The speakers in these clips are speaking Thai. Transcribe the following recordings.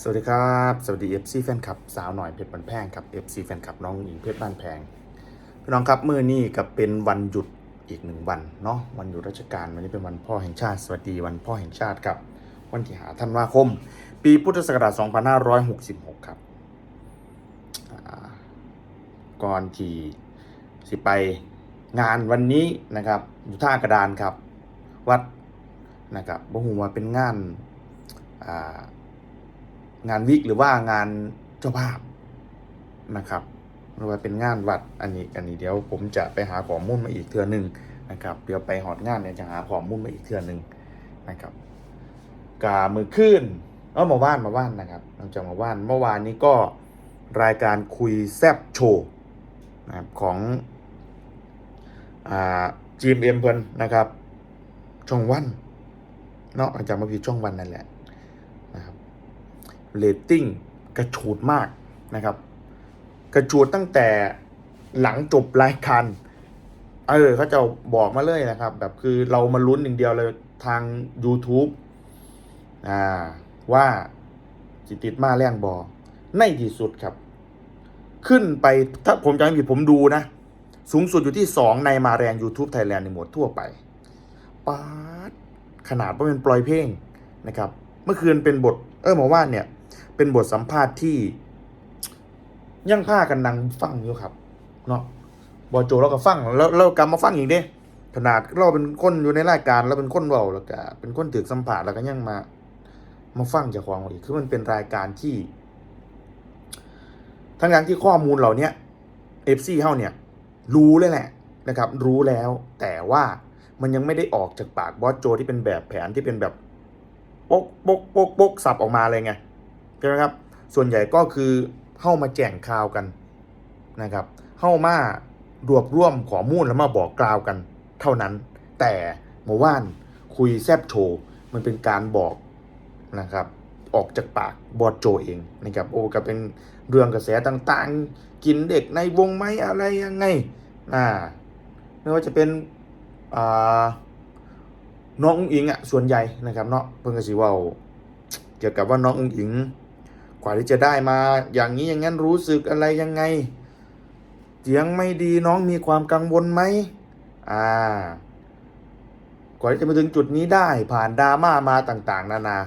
สวัสดีครับ สวัสดี FC แฟนคลับสาวหน่อยเพชรบันแพงครับ FC แฟนคลับน้องหญิงเพชรบ้านแพงพี่น้องครับมื้อนี้กับเป็นวันหยุดอีกหนึ่งวันเนาะวันหยุดราชการวันนี้เป็นวันพ่อแห่งชาติสวัสดีวันพ่อแห่งชาติครับวันที่หาธันวาคม ปีพุทธศักราช 2566 ครับก่อนที่สิไปงานวันนี้นะครับอยู่ท่ากระดานครับ วัดนะครับบ่ฮู้ว่าเป็นงานอ่า งานวิกหรือว่างานเจ้าภาพนะครับหรือว่าเป็นงานวัดอันนี้อันนี้เดี๋ยวผมจะไปหาข้อมูลมาอีกเทื่อหนึ่งนะครับ เดี๋ยวไปหอดงานเนี่ยจะหาข้อมูลมาอีกเทื่อหนึ่งนะครับกามือขึ้นเออมาว่านมาว่านนะครับหลังจากมาว่านเมื่อวานนี้ก็รายการคุยแซบโชว์นะครับของอ่า GMM เพิ่นนะครับ ช่องวันเนาะอาจารย์มาผิดช่องวันนั่นแหละ เรตติ้งกระฉูดมากนะครับ กระฉูดตั้งแต่หลังจบรายการเออเขาจะบอกมาเลยนะครับ แบบคือเรามาลุ้นอย่างเดียวเลยทาง YouTube อ่าว่าจิติดมาแรงบอในที่สุดครับ ขึ้นไปถ้าผมจำไม่ผิดผมดูนะ สูงสุดอยู่ที่ 2 ในมาแรง YouTube Thailand ในหมวดทั่วไปปาดขนาดว่าเป็นปล่อยเพลงนะครับ เมื่อคืนเป็นบท เออหมอว่าเนี่ย เป็นบทสัมภาษณ์ที่ยังผ้ากันนังฟังอยู่ครับ เนาะบอโจเราก็ฟังแล้วเรากลับมาฟังอีกเด้ขนาดเราเป็นคนอยู่ในรายการแล้วเป็นคนเบาแล้วก็เป็นคนถือสัมผัสแล้วก็ยังมา มาฟังจากความอีกคือมันเป็นรายการที่ ทั้งย่างที่ข้อมูลเหล่านี้เอฟซีเฮาเนี่ย รู้เลยแหละนะครับ รู้แล้วแต่ว่ามันยังไม่ได้ออกจากปากบอสโจที่เป็นแบบแผนที่เป็นแบบปกปกปกปกสับออกมาเลยไง ใช่ไหมครับ ส่วนใหญ่ก็คือเข้ามาแจ้งข่าวกันนะครับเข้ามารวบรวมข้อมูลแล้วมาบอกกล่าวกัน เท่านั้น แต่เมื่อวานคุยแซบโชว์มันเป็นการบอกนะครับออกจากปากบอสโจเองนะครับโอ้ก็เป็นเรื่องกระแสต่างๆ กินเด็กในวงไหมอะไรยังไงอ่าไม่ว่าจะเป็นอ่าน้องอุ้งอิงอะส่วนใหญ่นะครับเนาะเพิ่งกระสีว่าเกี่ยวกับว่าน้องอุ้งอิง ว่าที่จะได้มาอย่างนี้อย่างนั้นรู้สึกอะไรยังไงเสียงไม่ดีน้องมีความกังวลไหมอ่ากว่าที่จะมาถึงจุดนี้ได้ผ่านดราม่ามาต่าง ๆ นานา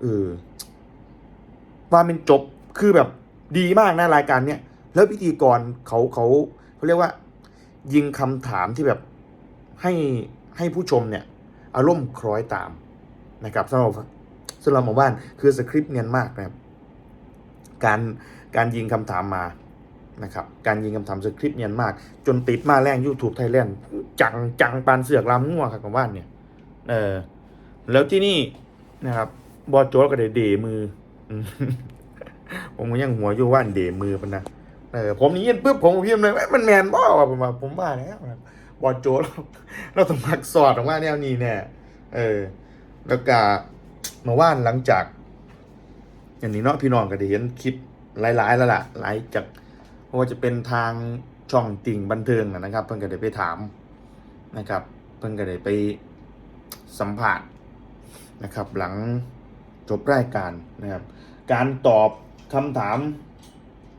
เออว่ามันจบคือแบบดีมากนะรายการเนี้ยแล้วพิธีกรเขาเขาเขาเรียกว่า ยิงคำถามที่แบบให้ให้ผู้ชมเนี่ย อารมณ์คล้อยตามนะครับสำหรับสำหรับหมู่บ้านคือสคริปต์เนียนมากนะครับ การการยิงคำถามมานะครับการยิงคำถามสคริปต์เนียนมาก จนติดมาแรง YouTube ไทยแลนด์จังจังปานเสือกลำงัวครับกับว่านเนี่ยเออแล้วที่นี่นะครับบอโจก็ได้เดมือ ผมก็ยังหัวอยู่ว่านเดมือมันนะเออผมนี่ยินปุ๊บผมพิมพ์เลยมันแมนบ่ผมว่าผมว่าแล้วบอโจเราเราต้องมักสอดออกมาแนวนี้แน่เออ แล้วก็มาว่านหลังจาก อย่างนี้เนาะพี่น้องก็ได้เห็นคลิปหลายๆแล้วล่ะหลายจากว่าจะเป็นทางช่องติ่งบันเทิงนะครับ เพิ่นก็ได้ไปถามนะครับ เพิ่นก็ได้ไปสัมผัสนะครับ หลังจบรายการนะครับ การตอบคำถาม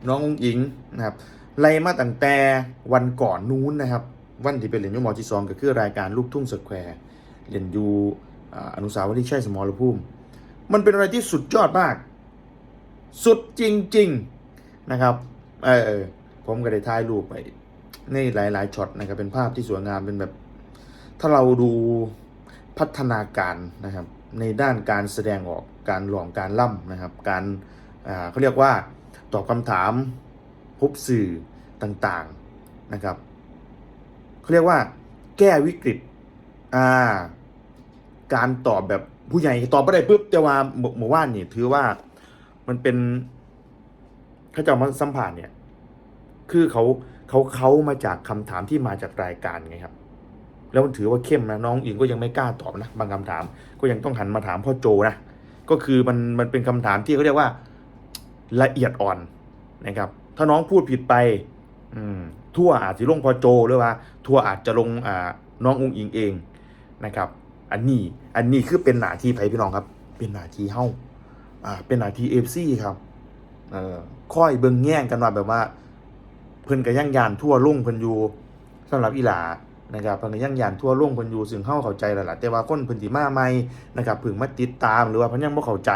น้ององอิงนะครับไล่มาตั้งแต่วันก่อนนู้นนะครับ วันที่เป็นเหรียญยุมอที่สองก็คือรายการลูกทุ่งสแควร์เหรียญยูอาอนุสาวรีย์ชัยสมรภูมิ มันเป็นอะไรที่สุดยอดมาก สุดจริง ๆนะครับเออผมก็ได้ถ่ายรูปไปในหลาย ๆช็อตนะครับเป็นภาพที่สวยงามเป็นแบบ ถ้าเราดูพัฒนาการนะครับ ในด้านการแสดงออกการหลอมการล่ำนะครับ การอ่าเขาเรียกว่าตอบคำถามพบสื่อต่างๆนะครับเขาเรียกว่า แก้วิกฤตอ่าการตอบแบบผู้ใหญ่ตอบไม่ได้ปุ๊บแต่ว่าหมู่หมู่ว่านนี่ถือว่า มันเป็นเขาจะเอมาสัมผัสเนี่ย คือเขาเขาเขามาจากคำถามที่มาจากรายการไงครับ แล้วมันถือว่าเข้มนะน้องอิงก็ยังไม่กล้าตอบนะบางคำถาม ก็ยังต้องหันมาถามพ่อโจนะก็คือมันมันเป็นคำถามที่เขาเรียกว่าละเอียดอ่อนนะครับ ถ้าน้องพูดผิดไป อืมทั่วอาจจะลงพ่อโจหรือว่า ทั่วอาจจะลงอ่าน้ององอิงเองนะครับ อันนี้อันนี้คือเป็นหน้าที่ไผพี่น้องครับ เป็นหน้าที่เฮ้า อ่าเป็นหน้าที่ FC ครับเอ่อค่อยเบิ่งแย่งกันว่าแบบว่า เพิ่นก็ยังยานทั่วลุ่งเพิ่นอยู่สำหรับอีหลานะครับเพิ่นก็ยังยานทั่วลุ่งเพิ่นอยู่ซึ่งเฮาเข้าใจแล้วล่ะแต่ว่าคนเพิ่นสิมาใหม่นะครับเพิ่งมาติดตามหรือว่าเพิ่นยังบ่เข้าใจ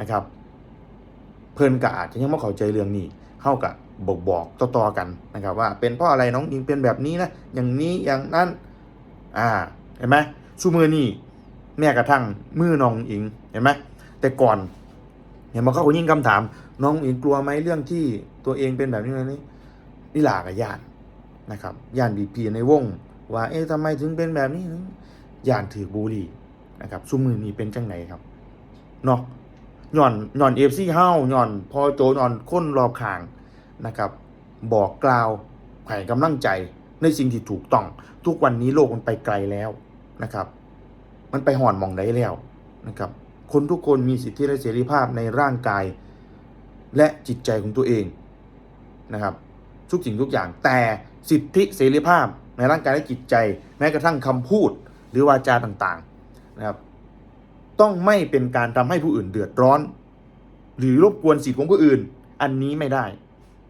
นะครับ เพิ่นก็อาจจะยังบ่เข้าใจเรื่องนี้เฮาก็บอกบอกต่อๆกันนะครับ ว่าเป็นเพราะอะไรน้องอิงเป็นแบบนี้นะอย่างนี้อย่างนั้นอ่าเห็นไหมชูมือนี่แม้กระทั่งมือน้องอิงเห็นไหมแต่ก่อน เห็นมาเขาก็ยิ่งคำถาม น้องอิงกลัวไหมเรื่องที่ตัวเองเป็นแบบนี้นะนี่นี่หลากับญาตินะครับญาติบีพีในวง ว่าเอ๊ะทำไมถึงเป็นแบบนี้ญาติถือบุหรี่นะครับชูมือนี่เป็นจังไหนครับเนาะย่อนย่อนเอฟซีเฮาย่อนพอโจย่อนค้นรอบข้างนะครับ บอกกล่าวให้กำลังใจในสิ่งที่ถูกต้อง ทุกวันนี้โลกมันไปไกลแล้วนะครับ มันไปห่อนมองได้แล้วนะครับ คนทุกคนมีสิทธิและเสรีภาพในร่างกาย และจิตใจของตัวเองนะครับ ทุกสิ่งทุกอย่างแต่สิทธิเสรีภาพในร่างกายและจิตใจ แม้กระทั่งคำพูดหรือวาจาต่างๆนะครับ ต้องไม่เป็นการทำให้ผู้อื่นเดือดร้อน หรือรบกวนสิทธิของผู้อื่น อันนี้ไม่ได้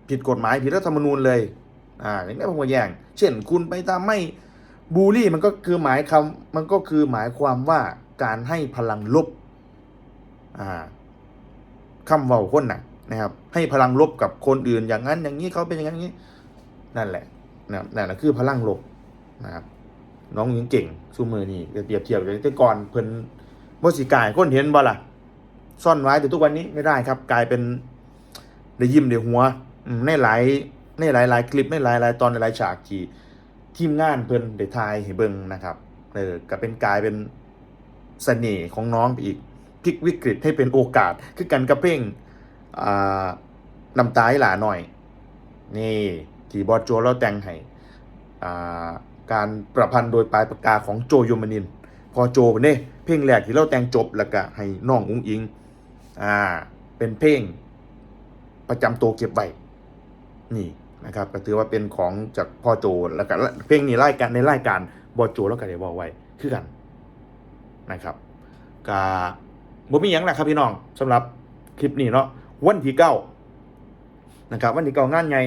ผิดกฎหมายผิดรัฐธรรมนูญเลยอ่าอย่างนี้ผมก็แย่งเช่น คุณไปตามไม่บูลลี่มันก็คือหมายคำมันก็คือหมายความว่าการให้พลังลบ อ่าเว้าคนน่ะนะครับ ให้พลังลบกับคนอื่นอย่างนั้นอย่างนี้เขาเป็นอย่างนั้นอย่างนี้ นั่นแหละนะนั่นแหละคือพลังลบนะครับ น้องยิงเก่งชูมือนี่เปรียบเทียบกันแต่ก่อนเพิ่นบสิกายคนเห็นบ่ล่ะ ซ่อนไว้แต่ทุกวันนี้ไม่ได้ครับ กลายเป็นได้ยิ้มได้หัวอืมในหลายในหลายหลายคลิปในหลายหลายตอนในหลายฉากที่ทีมงานเพิ่นได้ทายให้เบิ่งนะครับเออก็เป็นกลายเป็นเสน่ห์ของน้องไปอีก พลิกวิกฤตให้เป็นโอกาส คือกันกับเพลงน้ำตาให้หลาหน่อย นี่ที่บอสโจเราแต่งให้การประพันธ์โดยปลายปากกาของโจโยมานิน พอโจเนี่ยเพลงแรกที่เราแต่งจบแล้วก็ให้น้องอุ้งอิงอ่าเป็นเพลงประจำตัวเก็บไว้นี่นะครับก็ถือว่าเป็นของจากพ่อโจแล้วก็เพลงนี้รายการในรายการบอโจแล้วก็ได้บอกไว้คือกันนะครับกา บ่มีหยังแหละครับพี่น้องสำหรับคลิปนี้เนาะวันที่เก้านะครับวันที่เก้างานไง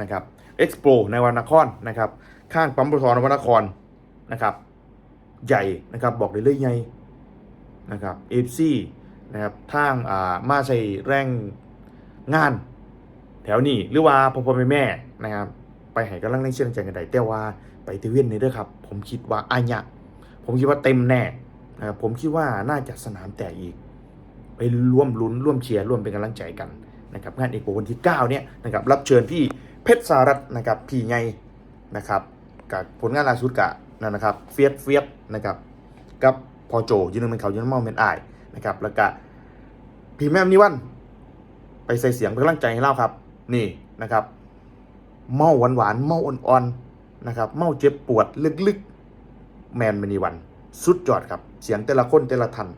นะครับเอ็กซ์โปในวันนครนะครับข้างปั๊มปตทนวนครนะครับ ใหญ่นะครับบอกได้เลยใหญ่นะครับเอฟซีนะครับทางอ่ามาใส่แรงงาน แถวนี้หรือว่าพ่อพ่อแม่แม่นะครับไปให้กำลังในเชื่อใจกันได้แต่ว่าไปเตเวียนนี่เด้อครับ ผมคิดว่าอันยะผมคิดว่าเต็มแน่ นะครับผมคิดว่าน่าจะสนามแตกอีก ไปร่วมลุ้นร่วมเชียร์ร่วมเป็นกำลังใจกันนะครับงานเอกโปวันที่9เนี่ยนะครับรับเชิญพี่เพชรสารัตนะครับพี่ไงนะครับกับผลงานล่าสุดกะนะครับเฟียสเฟียสนะครับกับพอโจยืนหนึ่งเป็นเขายืนเมาเป็นอายนะครับแล้วก็พี่แม่มนิวันไปใส่เสียงเป็นกำลังใจให้เล่าครับ นี่นะครับ เมาหวานหวานเมาอ่อนๆนะครับ เมาเจ็บปวดลึกๆ แมนมณีวัน สุดยอดครับ เสียงแต่ละคนแต่ละทัน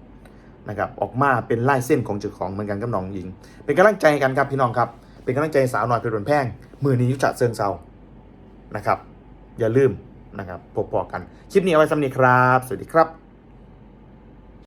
นะครับ ออกมาเป็นลายเส้นของเจ้าของเหมือนกันกับน้องหญิง เป็นกำลังใจกันครับพี่น้องครับ เป็นกำลังใจสาวหน่อยเป็นบนแพงมือนี้ยุทธะเซิงเซานะครับ อย่าลืมนะครับพบพอกัน คลิปนี้เอาไว้สำนีครับ สวัสดีครับ